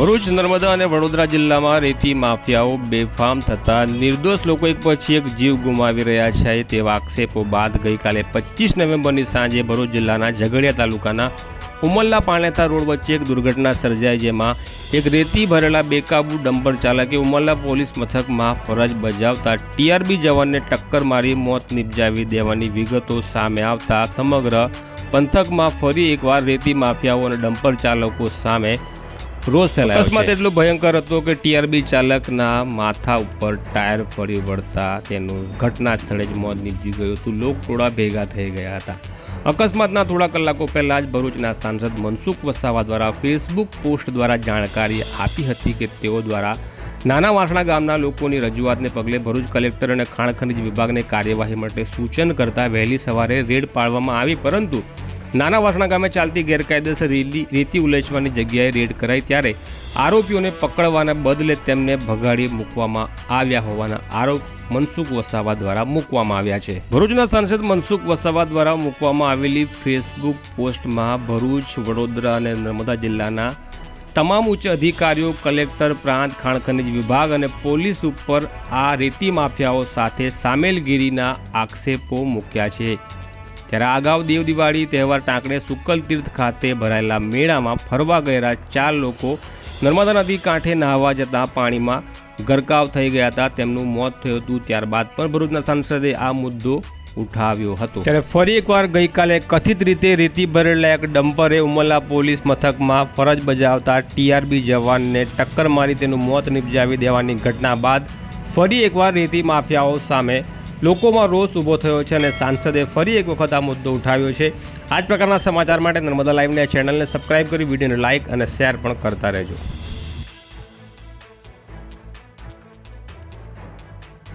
ભરૂચ, નર્મદા અને વડોદરા જિલ્લામાં રેતી માફિયાઓ બેફામ થતા નિર્દોષ લોકો એક પછી એક જીવ ગુમાવી રહ્યા છે તેવા આક્ષેપો બાદ ગઈકાલે પચીસ નવેમ્બરની સાંજે ભરૂચ જિલ્લાના ઝઘડિયા તાલુકાના ઉમલ્લા પાણેતા રોડ વચ્ચે એક દુર્ઘટના સર્જાઈ જેમાં એક રેતી ભરેલા બેકાબુ ડમ્પર ચાલકે ઉમલ્લા પોલીસ મથકમાં ફરજ બજાવતા ટીઆરબી જવાનને ટક્કર મારી મોત નિપજાવી દેવાની વિગતો સામે આવતા સમગ્ર પંથકમાં ફરી એકવાર રેતી માફિયાઓ અને ડમ્પર ચાલકો સામે રોષ ફેલાયો અકસ્માત એટલો ભયંકર હતો કે ટીઆરબી ચાલકના માથા ઉપર ટાયર ફરી વળતા તેનું ઘટના સ્થળે જ મોત નીપજી ગયું હતું. લોક થોડા ભેગા થઈ ગયા હતા. અકસ્માતના થોડા કલાકો પહેલાં જ ભરૂચના સાંસદ મનસુખ વસાવા દ્વારા ફેસબુક પોસ્ટ દ્વારા જાણકારી આપી હતી કે તેઓ દ્વારા નાના વાસણા ગામના લોકોની રજૂઆતને પગલે ભરૂચ કલેક્ટર અને ખાણ ખનિજ વિભાગને કાર્યવાહી માટે સૂચન કરતા વહેલી સવારે રેડ પાડવામાં આવી પરંતુ નાના વાસણા ગામે ચાલતી ગેરકાયદેસર રેલી રેતી ઉલેચવાની જગ્યાએ રેડ કરાઈ ત્યારે આરોપીઓને પકડવાના બદલે તેમને ભગાડી મૂકવામાં આવ્યા હોવાના આરોપ મનસુખ વસાવા દ્વારા મૂકવામાં આવ્યા છે. ભરૂચના સાંસદ મનસુખ વસાવા દ્વારા મૂકવામાં આવેલી ફેસબુક પોસ્ટમાં ભરૂચ, વડોદરા અને નર્મદા જિલ્લાના તમામ ઉચ્ચ અધિકારીઓ, કલેક્ટર, પ્રાંત, ખાણ ખનિજ વિભાગ અને પોલીસ ઉપર આ રેતી માફિયાઓ સાથે સામેલગીરીના આક્ષેપો મૂક્યા છે. ત્યારે અગાઉ દેવ દિવાળી તહેવાર ટાંકણે શુકલ તીર્થ ખાતે ભરાયેલા મેળામાં ફરવા ગયેલા ચાર લોકો નર્મદા નદી કાંઠે નહાવા જતાં પાણીમાં ગરકાવ થઈ ગયા હતા. તેમનું મોત થયું હતું. ત્યારબાદ પણ ભરૂચના સાંસદે આ મુદ્દો ઉઠાવ્યો હતો. ત્યારે ફરી એકવાર ગઈકાલે કથિત રીતે રેતી ભરેલા એક ડમ્પરે ઉમરલા પોલીસ મથકમાં ફરજ બજાવતા ટીઆરબી જવાનને ટક્કર મારી તેનું મોત નિપજાવી દેવાની ઘટના બાદ ફરી એકવાર રેતી માફિયાઓ સામે લોકોમાં રોષ ઊભો થયો છે અને સાંસદે ફરી એક વખત આ મુદ્દો ઉઠાવ્યો છે. આ જ પ્રકારના સમાચાર માટે નર્મદા આ ચેનલને સબસ્ક્રાઈબ કરી, વિડીયોને લાઇક અને શેર પણ કરતા રહેજો.